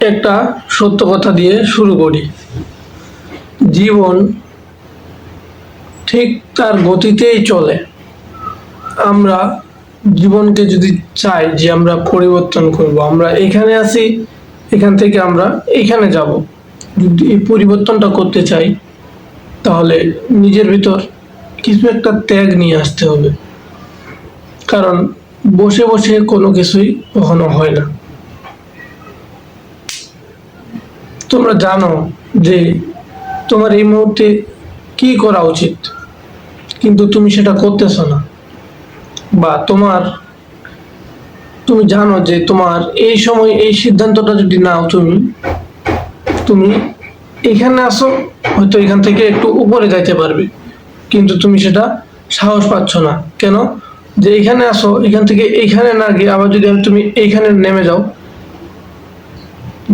একটা সত্য কথা দিয়ে শুরু করি। জীবন ঠিক তার গতিতেই চলে। আমরা জীবনকে যদি চাই যে আমরা পরিবর্তন করব, আমরা এখানে আসি এখান থেকে আমরা এখানে যাব। যদি এই পরিবর্তনটা করতে চাই, তাহলে নিজের ভিতর কিছু একটা ত্যাগ নিয়ে আসতে হবে। কারণ বসে বসে কোনো কিছুই কখনো হয় না। তোমরা জানো যে তোমার এই মুহূর্তে কি করা উচিত? কিন্তু তুমি সেটা করতেছো না। বা তোমার, তুমি জানো যে তোমার এই সময় এই সিদ্ধান্তটা যদি নাও তুমি তুমি এখানে আসো হয়তো এখান থেকে একটু উপরে যাইতে পারবে। কিন্তু তুমি সেটা সাহস পাচ্ছ না। কেন? যে এখানে আসো এখান থেকে এইখানে না গিয়ে আবার যদি তুমি এইখানে নেমে যাও,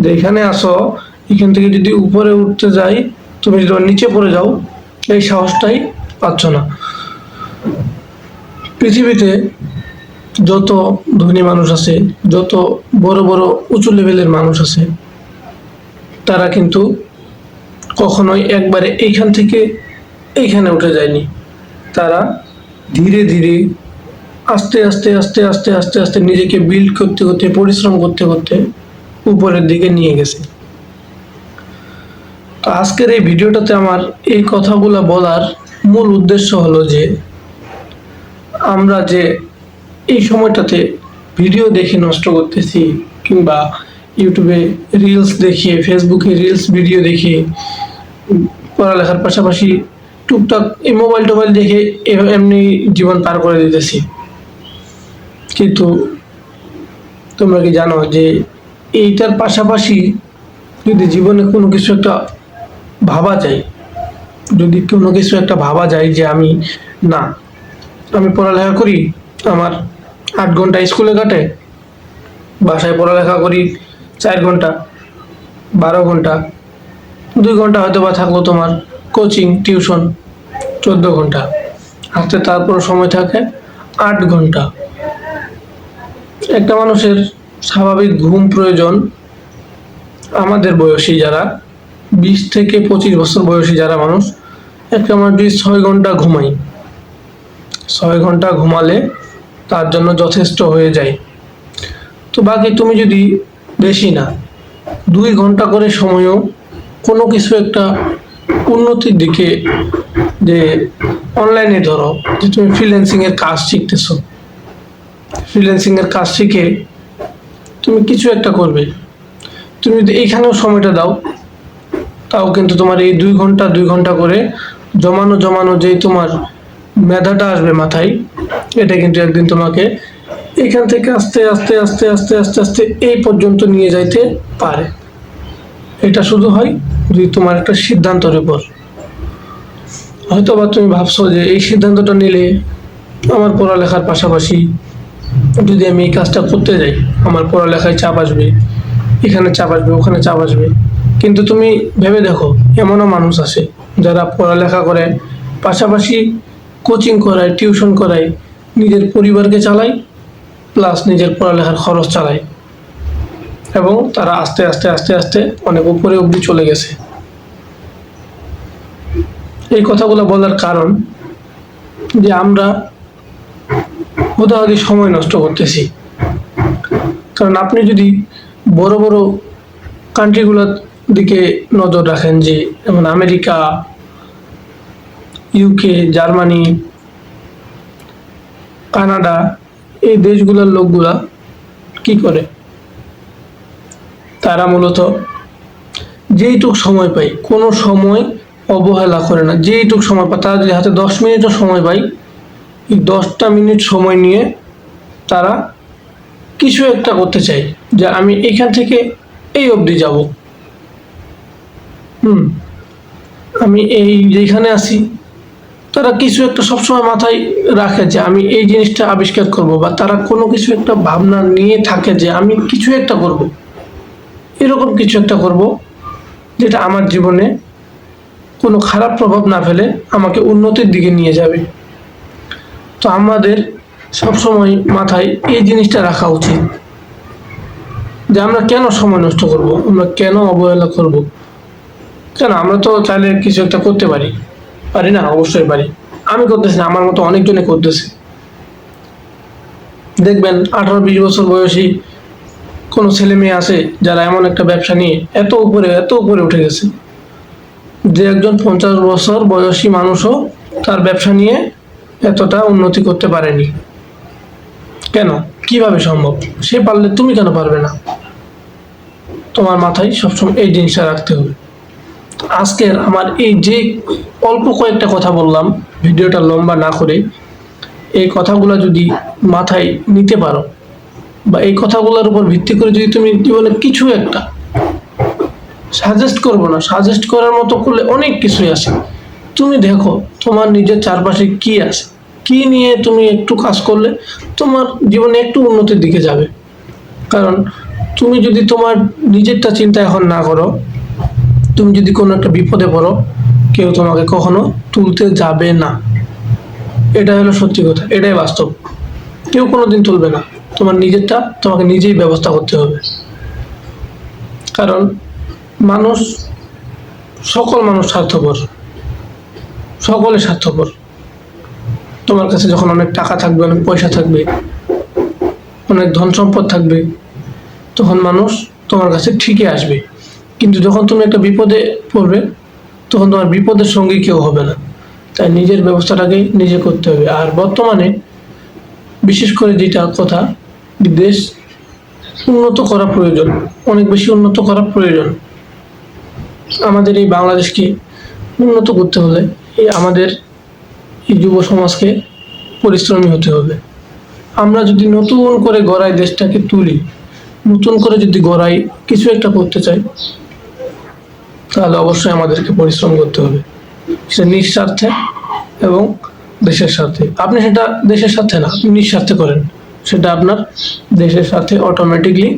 যে এখানে আসো এখান থেকে যদি উপরে উঠতে যাই, তুমি যদি নিচে পড়ে যাও, এই সাহসটাই পাচ্ছ না। পৃথিবীতে যত ধনী মানুষ আছে, যত বড় বড় উঁচু লেভেলের মানুষ আছে, তারা কিন্তু কখনোই একবারে এইখান থেকে এইখানে উঠে যায়নি। তারা ধীরে ধীরে আস্তে আস্তে আস্তে আস্তে আস্তে আস্তে নিজেকে বিল্ড করতে করতে, পরিশ্রম করতে করতে উপরের দিকে নিয়ে গেছে। তো আজকের এই ভিডিওটাতে আমার এই কথাগুলো বলার মূল উদ্দেশ্য হলো যে, আমরা যে এই সময়টাতে ভিডিও দেখে নষ্ট করতেছি কিংবা ইউটিউবে রিলস দেখিয়ে ফেসবুকে রিলস ভিডিও দেখে, পড়ালেখার পাশাপাশি টুকটাক এই মোবাইল টোবাইল দেখে এমনি জীবন পার করে দিতেছি। কিন্তু তোমরা কি জানো যে, এইটার পাশাপাশি যদি জীবনে কোনো কিছু একটা ভাবা যায়। যদি কোনো কিছু একটা ভাবা যায় যে আমি না, আমি পড়ালেখা করি, আমার আট ঘণ্টা স্কুলে কাটে, বাসায় পড়ালেখা করি চার ঘণ্টা, বারো ঘণ্টা, দুই ঘণ্টা হয়তো বা থাকল তোমার কোচিং টিউশন চোদ্দ ঘণ্টা। হাতে তারপর সময় থাকে আট ঘণ্টা। একটা মানুষের স্বাভাবিক ঘুম প্রয়োজন আমাদের বয়সী যারা বিশ থেকে পঁচিশ বছর বয়সী যারা মানুষ, একটা মানুষ ছয় ঘণ্টা ঘুমাই, ছয় ঘণ্টা ঘুমালে তার জন্য যথেষ্ট হয়ে যায়। তো বাকি তুমি যদি বেশি না, দুই ঘণ্টা করে সময়ও কোনো কিছু একটা উন্নতির দিকে যে অনলাইনে ধরো, যে তুমি ফ্রিল্যান্সিংয়ের কাজ শিখতেছো ফ্রিল্যান্সিংয়ের কাজ শিখে তুমি কিছু একটা করবে। তুমি যদি এইখানেও সময়টা দাও তাও কিন্তু তোমার এই দুই ঘণ্টা দুই ঘণ্টা করে জমানো জমানো যেই তোমার মেধাটা আসবে মাথায়, এটা কিন্তু একদিন তোমাকে এখান থেকে আস্তে আস্তে আস্তে আস্তে আস্তে আস্তে এই পর্যন্ত নিয়ে যাইতে পারে। এটা শুধু হয় যদি তোমার একটা সিদ্ধান্তের উপর। হয়তো বা তুমি ভাবছ যে এই সিদ্ধান্তটা নিলে আমার পড়ালেখার পাশাপাশি যদি আমি এই কাজটা করতে যাই, আমার পড়ালেখায় চাপ আসবে, এখানে চাপ আসবে, ওখানে চাপ আসবে। কিন্তু তুমি ভেবে দেখো, এমনও মানুষ আছে যারা পড়ালেখা করে, পাশাপাশি কোচিং করায় টিউশন করায়, নিজের পরিবারকে চালায় প্লাস নিজের পড়ালেখার খরচ চালায়। এবং তারা আস্তে আস্তে আস্তে আস্তে অনেক উপরে অবধি চলে গেছে। এই কথাগুলো বলার কারণ যে আমরা হুদাহুদি সময় নষ্ট করতেছি। কারণ আপনি যদি বড় বড় কান্ট্রিগুলোর দিকে নজর রাখেন যে, যেমন আমেরিকা ইউকে জার্মানি, কানাডা, এই দেশগুলোর লোকগুলা কি করে? তারা মূলত যেইটুক সময় পায়, কোনো সময় অবহেলা করে না। যেইটুক সময় পায় তারা যদি হাতে দশ মিনিটও সময় পায়। এই দশটা মিনিট সময় নিয়ে তারা কিছু একটা করতে চাই যে, আমি এখান থেকে এই অবধি যাব। হুম, আমি এই যেখানে আছি, তারা কিছু একটা সবসময় মাথায় রাখে যে আমি এই জিনিসটা আবিষ্কার করব বা তারা কোনো কিছু একটা ভাবনা নিয়ে থাকে যে আমি কিছু একটা করব। এরকম কিছু একটা করব যেটা আমার জীবনে কোনো খারাপ প্রভাব না ফেলে আমাকে উন্নতির দিকে নিয়ে যাবে। তো আমাদের সবসময় মাথায় এই জিনিসটা রাখা উচিত যে আমরা কেন সময় নষ্ট করব, আমরা কেন অবহেলা করব? কেন? আমরা তো চাইলে কিছু একটা করতে পারি। পারি না? অবশ্যই পারি। আমি করতেছি না, আমার মতো অনেকজনে করতেছে। দেখবেন, আঠারো বিশ বছর বয়সী কোনো ছেলে মেয়ে আছে যারা এমন একটা ব্যবসা নিয়ে এত উপরে এত উপরে উঠে গেছে। যে একজন পঞ্চাশ বছর বয়সী মানুষও তার ব্যবসা নিয়ে এতটা উন্নতি করতে পারেনি। কেন? কীভাবে সম্ভব? সে পারলে তুমি কেন পারবে না? তোমার মাথায় সবসময় এই জিনিসটা রাখতে হবে। আজকের আমার এই যে অল্প কয়েকটা কথা বললাম, ভিডিওটা লম্বা না করে, এই কথাগুলো যদি মাথায় নিতে পারো বা এই কথাগুলোর উপর ভিত্তি করে যদি তুমি জীবনে কিছু একটা সাজেস্ট করব না সাজেস্ট করার মতো করলে অনেক কিছুই আছে। তুমি দেখো, তোমার নিজের চারপাশে কি আছে? কি নিয়ে তুমি একটু কাজ করলে তোমার জীবনে একটু উন্নতির দিকে যাবে। কারণ তুমি যদি তোমার নিজেরটা চিন্তা এখন না করো তুমি যদি কোনো একটা বিপদে পড়ো, কেউ তোমাকে কখনো তুলতে যাবে না। এটা হলো সত্যি কথা, এটাই বাস্তব। কেউ কোনোদিন তুলবে না। তোমার নিজেরটা, তোমাকে নিজেই ব্যবস্থা করতে হবে। কারণ মানুষ সকল মানুষ স্বার্থপর। সকলে স্বার্থপর। তোমার কাছে যখন অনেক টাকা থাকবে, অনেক পয়সা থাকবে, অনেক ধন সম্পদ থাকবে, তখন মানুষ তোমার কাছে ঠিকই আসবে। কিন্তু যখন তুমি একটা বিপদে পড়বে, তখন তোমার বিপদের সঙ্গী কেউ হবে না। তাই নিজের ব্যবস্থাটাকে নিজে করতে হবে। আর বর্তমানে বিশেষ করে যেটা কথা দেশ উন্নত করা প্রয়োজন, অনেক বেশি উন্নত করা প্রয়োজন। আমাদের এই বাংলাদেশকে উন্নত করতে হলে এই আমাদের এই যুব সমাজকে পরিশ্রমী হতে হবে। আমরা যদি নতুন করে গড়াই দেশটাকে তুলি, নতুন করে যদি গড়াই কিছু একটা করতে চাই তাহলে অবশ্যই আমাদেরকে পরিশ্রম করতে হবে। সেটা নিঃস্বার্থে এবং দেশের স্বার্থে। আপনি সেটা দেশের স্বার্থে না, আপনি নিঃস্বার্থে করেন। সেটা আপনার দেশের সাথে অটোমেটিকলি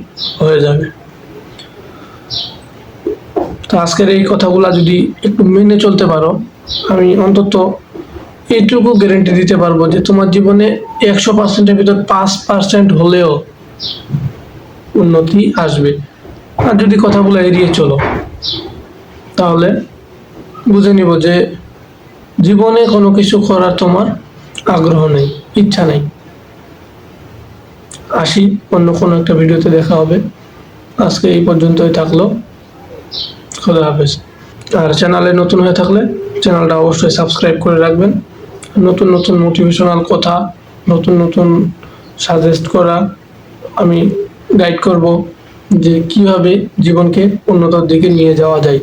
হয়ে যাবে। তো আজকের এই কথাগুলা যদি একটু মেনে চলতে পারো, আমি অন্তত এইটুকু গ্যারেন্টি দিতে পারব যে তোমার জীবনে একশো পার্সেন্টের ভিতর পাঁচ পার্সেন্ট হলেও উন্নতি আসবে। আর যদি কথাগুলো এড়িয়ে চলো তাহলে বুঝে নিব যে জীবনে কোনো কিছু করার তোমার আগ্রহ নেই, ইচ্ছা নেই। আসি, অন্য কোনো একটা ভিডিওতে দেখা হবে। আজকে এই পর্যন্তই থাকল। খোদা হাফেজ। আর চ্যানেলে নতুন হয়ে থাকলে চ্যানেলটা অবশ্যই সাবস্ক্রাইব করে রাখবেন। নতুন নতুন মোটিভেশনাল কথা, নতুন নতুন সাজেস্ট করা আমি গাইড করব যে কীভাবে জীবনকে উন্নতর দিকে নিয়ে যাওয়া যায়।